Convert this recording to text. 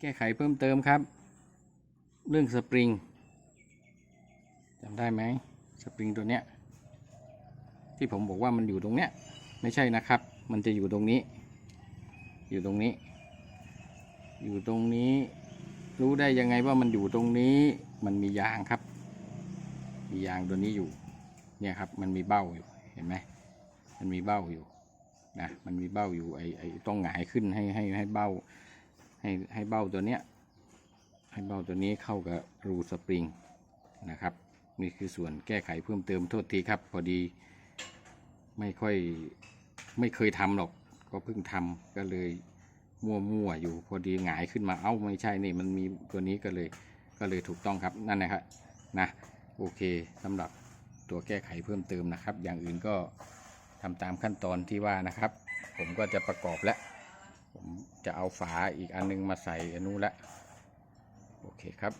แก้ไขเพิ่มเติมครับ เรื่องสปริงจำได้ไหมสปริงตัวเนี้ยที่ผมบอกว่ามันอยู่ตรงเนี้ยไม่ใช่นะครับ มันจะอยู่ตรงนี้ อยู่ตรงนี้ อยู่ตรงนี้ รู้ได้ยังไงว่ามันอยู่ตรงนี้ มันมียางครับ มียางตัวนี้อยู่ เนี่ยครับ มันมีเบ้าอยู่ เห็นไหมมันมีเบ้าอยู่ นะ มันมีเบ้าอยู่ ไอไอต้องหงายขึ้นให้ให้ให้เบ้า ให้ให้เบ้าตัวเนี้ยให้เบ้าตัวนี้เข้ากับรูสปริงนะครับนี่คือส่วนแก้ไขเพิ่มเติมโทษทีครับ พอดีไม่ค่อยไม่เคยทำหรอก ก็เพิ่งทำก็เลยมั่วๆอยู่พอดีหงายขึ้นมาเอ้าไม่ใช่นี่มันมีตัวนี้ก็เลยก็เลยถูกต้องครับนั่นนะครับนะโอเคสำหรับตัวแก้ไขเพิ่มเติมนะครับ อย่างอื่นก็ทำตามขั้นตอนที่ว่านะครับ ผมก็จะประกอบแล้วผม จะเอาฝาอีกอันนึงมาใส่อนนุละโอเคครับ